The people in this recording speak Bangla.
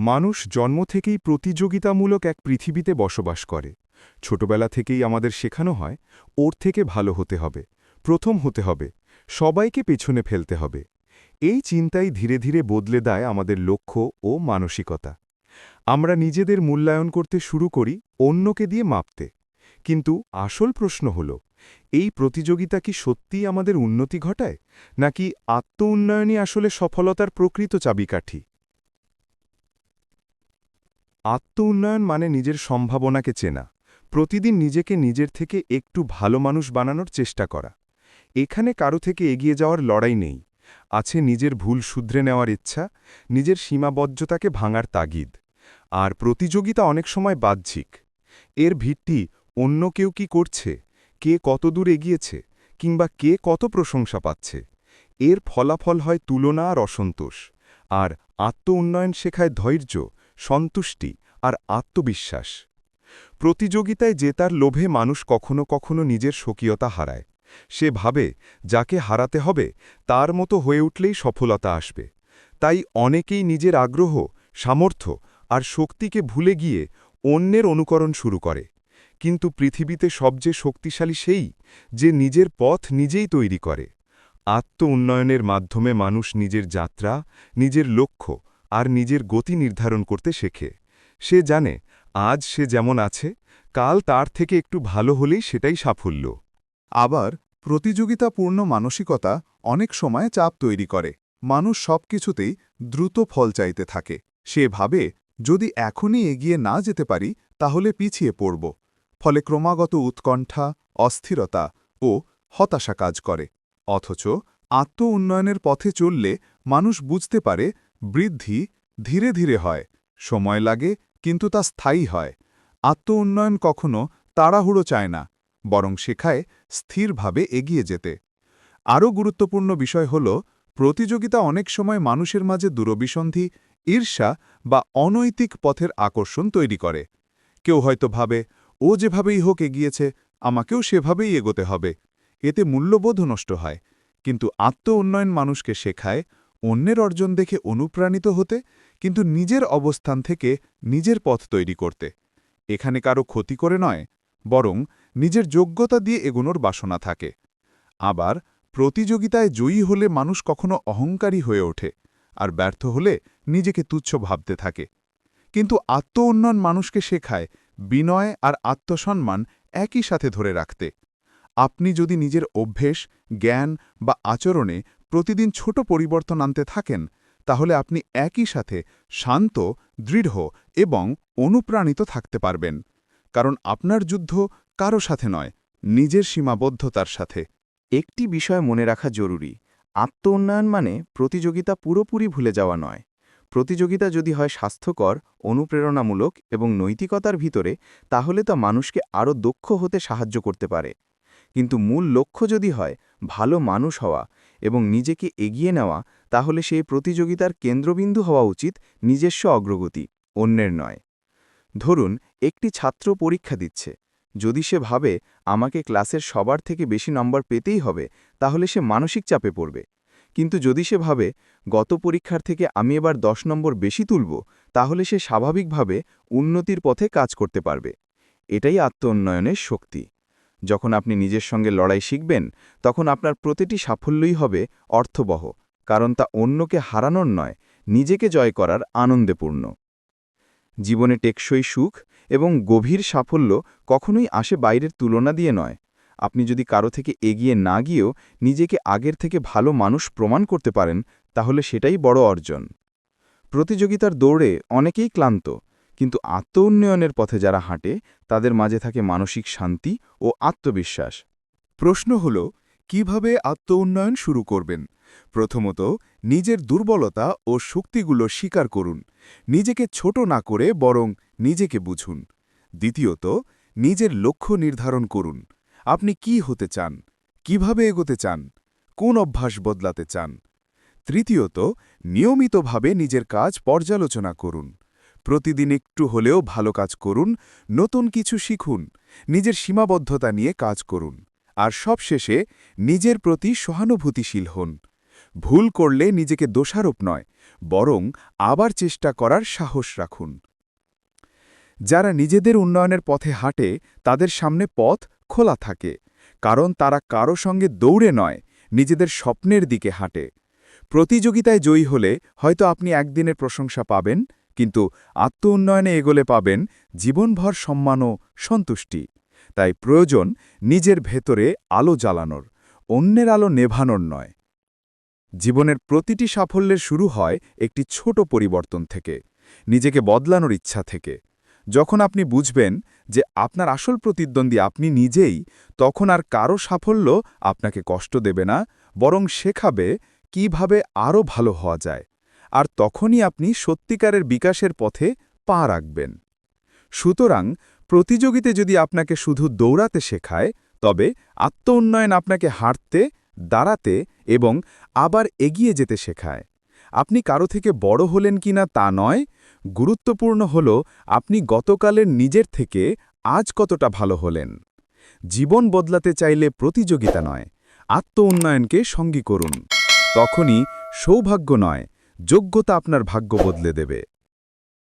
মানুষ জন্ম থেকেই প্রতিযোগিতামূলক এক পৃথিবীতে বসবাস করে। ছোটবেলা থেকেই আমাদের শেখানো হয়, ওর থেকে ভালো হতে হবে, প্রথম হতে হবে, সবাইকে পেছনে ফেলতে হবে। এই চিন্তাই ধীরে ধীরে বদলে দেয় আমাদের লক্ষ্য ও মানসিকতা। আমরা নিজেদের মূল্যায়ন করতে শুরু করি, অন্যকে দিয়ে মাপতে। কিন্তু আসল প্রশ্ন হল, এই প্রতিযোগিতা কি সত্যিই আমাদের উন্নতি ঘটায়, নাকি আত্ম উন্নয়নই আসলে সফলতার প্রকৃত চাবিকাঠি? আত্ম উন্নয়ন মানে নিজের সম্ভাবনাকে চেনা। প্রতিদিন নিজেকে নিজের থেকে একটু ভালো মানুষ বানানোর চেষ্টা করা। এখানে কারও থেকে এগিয়ে যাওয়ার লড়াই নেই। আছে নিজের ভুল শুধরে নেওয়ার ইচ্ছা, নিজের সীমাবদ্ধতাকে ভাঙার তাগিদ। আর প্রতিযোগিতা অনেক সময় বাহ্যিক। এর ভিত্তি অন্য কেউ কি করছে, কে কতদূর এগিয়েছে, কিংবা কে কত প্রশংসা পাচ্ছে। এর ফলাফল হয় তুলনা আর অসন্তোষ। আর আত্ম উন্নয়ন শেখায় ধৈর্য সন্তুষ্টি আর আত্মবিশ্বাস। প্রতিযোগিতায় জেতার লোভে মানুষ কখনো কখনো নিজের স্বকীয়তা হারায়। সে ভাবে, যাকে হারাতে হবে, তার মতো হয়ে উঠলেই সফলতা আসবে। তাই অনেকেই নিজের আগ্রহ, সামর্থ্য আর শক্তিকে ভুলে গিয়ে অন্যের অনুকরণ শুরু করে। কিন্তু পৃথিবীতে সবচেয়ে শক্তিশালী সেই যে নিজের পথ নিজেই তৈরি করে। আত্ম উন্নয়নের মাধ্যমে মানুষ নিজের যাত্রা, নিজের লক্ষ্য আর নিজের গতি নির্ধারণ করতে শেখে। সে জানে, আজ সে যেমন আছে, কাল তার থেকে একটু ভালো হলেই সেটাই সাফল্য। আবার, প্রতিযোগিতাপূর্ণ মানসিকতা অনেক সময় চাপ তৈরি করে। মানুষ সবকিছুতেই দ্রুত ফল চাইতে থাকে। সে ভাবে, যদি এখনই এগিয়ে না যেতে পারি, তাহলে পিছিয়ে পড়ব। ফলে ক্রমাগত উৎকণ্ঠা, অস্থিরতা ও হতাশা কাজ করে। অথচ আত্ম উন্নয়নের পথে চললে মানুষ বুঝতে পারে বৃদ্ধি ধীরে ধীরে হয়, সময় লাগে কিন্তু তা স্থায়ী হয়। আত্ম উন্নয়ন কখনো তাড়াহুড়ো চায় না, বরং শেখায় স্থিরভাবে এগিয়ে যেতে। আরও গুরুত্বপূর্ণ বিষয় হল, প্রতিযোগিতা অনেক সময় মানুষের মাঝে দূরবিসন্ধি, ঈর্ষা বা অনৈতিক পথের আকর্ষণ তৈরি করে। কেউ হয়তো ভাবে, ও যেভাবেই হোক এগিয়েছে, আমাকেও সেভাবেই এগোতে হবে। এতে মূল্যবোধ নষ্ট হয়। কিন্তু আত্ম উন্নয়ন মানুষকে শেখায় অন্যের অর্জন দেখে অনুপ্রাণিত হতে, কিন্তু নিজের অবস্থান থেকে নিজের পথ তৈরি করতে। এখানে কারও ক্ষতি করে নয়, বরং নিজের যোগ্যতা দিয়ে এগোনোর বাসনা থাকে। আবার প্রতিযোগিতায় জয়ী হলে মানুষ কখনো অহংকারী হয়ে ওঠে, আর ব্যর্থ হলে নিজেকে তুচ্ছ ভাবতে থাকে। কিন্তু আত্ম উন্নয়ন মানুষকে শেখায়, বিনয় আর আত্মসম্মান একই সাথে ধরে রাখতে। আপনি যদি নিজের অভ্যেস, জ্ঞান বা আচরণে প্রতিদিন ছোট পরিবর্তন আনতে থাকেন, তাহলে আপনি একই সাথে শান্ত, দৃঢ় এবং অনুপ্রাণিত থাকতে পারবেন। কারণ আপনার যুদ্ধ কারও সাথে নয়, নিজের সীমাবদ্ধতার সাথে। একটি বিষয় মনে রাখা জরুরি আত্ম উন্নয়ন মানে প্রতিযোগিতা পুরোপুরি ভুলে যাওয়া নয়। প্রতিযোগিতা যদি হয় স্বাস্থ্যকর, অনুপ্রেরণামূলক এবং নৈতিকতার ভিতরে, তাহলে তা মানুষকে আরও দক্ষ হতে সাহায্য করতে পারে। কিন্তু মূল লক্ষ্য যদি হয় ভালো মানুষ হওয়া এবং নিজেকে এগিয়ে নেওয়া, তাহলে সেই প্রতিযোগিতার কেন্দ্রবিন্দু হওয়া উচিত নিজস্ব অগ্রগতি, অন্যের নয়। ধরুন, একটি ছাত্র পরীক্ষা দিচ্ছে। যদি সে ভাবে, আমাকে ক্লাসের সবার থেকে বেশি নম্বর পেতেই হবে তাহলে সে মানসিক চাপে পড়বে। কিন্তু যদি সে ভাবে, গত পরীক্ষার থেকে আমি এবার দশ নম্বর বেশি তুলব তাহলে সে স্বাভাবিকভাবে উন্নতির পথে কাজ করতে পারবে। এটাই আত্ম উন্নয়নের শক্তি। যখন আপনি নিজের সঙ্গে লড়াই শিখবেন, তখন আপনার প্রতিটি সাফল্যই হবে অর্থবহ, কারণ তা অন্যকে হারানোর নয়, নিজেকে জয় করার আনন্দেপূর্ণ। জীবনে টেকসই সুখ এবং গভীর সাফল্য কখনোই আসে বাইরের তুলনা দিয়ে নয়। আপনি যদি কারও থেকে এগিয়ে না গিয়েও নিজেকে আগের থেকে ভালো মানুষ প্রমাণ করতে পারেন, তাহলে সেটাই বড় অর্জন। প্রতিযোগিতার দৌড়ে অনেকেই ক্লান্ত কিন্তু আত্ম উন্নয়নের পথে যারা হাঁটে, তাদের মাঝে থাকে মানসিক শান্তি ও আত্মবিশ্বাস। প্রশ্ন হল, কীভাবে আত্ম উন্নয়ন শুরু করবেন? প্রথমত, নিজের দুর্বলতা ও শক্তিগুলো স্বীকার করুন। নিজেকে ছোট না করে বরং নিজেকে বুঝুন। দ্বিতীয়ত, নিজের লক্ষ্য নির্ধারণ করুন। আপনি কি হতে চান? কীভাবে এগোতে চান? কোন অভ্যাস বদলাতে চান? তৃতীয়ত, নিয়মিতভাবে নিজের কাজ পর্যালোচনা করুন। প্রতিদিন একটু হলেও ভালো কাজ করুন, নতুন কিছু শিখুন, নিজের সীমাবদ্ধতা নিয়ে কাজ করুন, আর সবশেষে নিজের প্রতি সহানুভূতিশীল হন। ভুল করলে নিজেকে দোষারোপ নয়, বরং আবার চেষ্টা করার সাহস রাখুন। যারা নিজেদের উন্নয়নের পথে হাঁটে, তাদের সামনে পথ খোলা থাকে, কারণ তারা কারও সঙ্গে দৌড়ে নয়, নিজেদের স্বপ্নের দিকে হাঁটে। প্রতিযোগিতায় জয়ী হলে হয়তো আপনি একদিনের প্রশংসা পাবেন কিন্তু আত্ম উন্নয়নে এগোলে পাবেন জীবনভর সম্মান ও সন্তুষ্টি। তাই প্রয়োজন নিজের ভেতরে আলো জ্বালানোর, অন্যের আলো নেভানোর নয়। জীবনের প্রতিটি সাফল্যের শুরু হয় একটি ছোট পরিবর্তন থেকে, নিজেকে বদলানোর ইচ্ছা থেকে। যখন আপনি বুঝবেন যে আপনার আসল প্রতিদ্বন্দ্বী আপনি নিজেই, তখন আর কারও সাফল্য আপনাকে কষ্ট দেবে না, বরং শেখাবে কীভাবে আরও ভালো হওয়া যায়। আর তখনই আপনি সত্যিকারের বিকাশের পথে পা রাখবেন। সুতরাং, প্রতিযোগিতে যদি আপনাকে শুধু দৌড়াতে শেখায়, তবে আত্ম উন্নয়ন আপনাকে হাঁটতে, দাঁড়াতে এবং আবার এগিয়ে যেতে শেখায়। আপনি কারও থেকে বড় হলেন কিনা তা নয়, গুরুত্বপূর্ণ হল আপনি গতকালের নিজের থেকে আজ কতটা ভালো হলেন। জীবন বদলাতে চাইলে প্রতিযোগিতা নয় আত্ম উন্নয়নকে সঙ্গী করুন। তখনই সৌভাগ্য নয় যোগ্যতা আপনার ভাগ্য বদলে দেবে।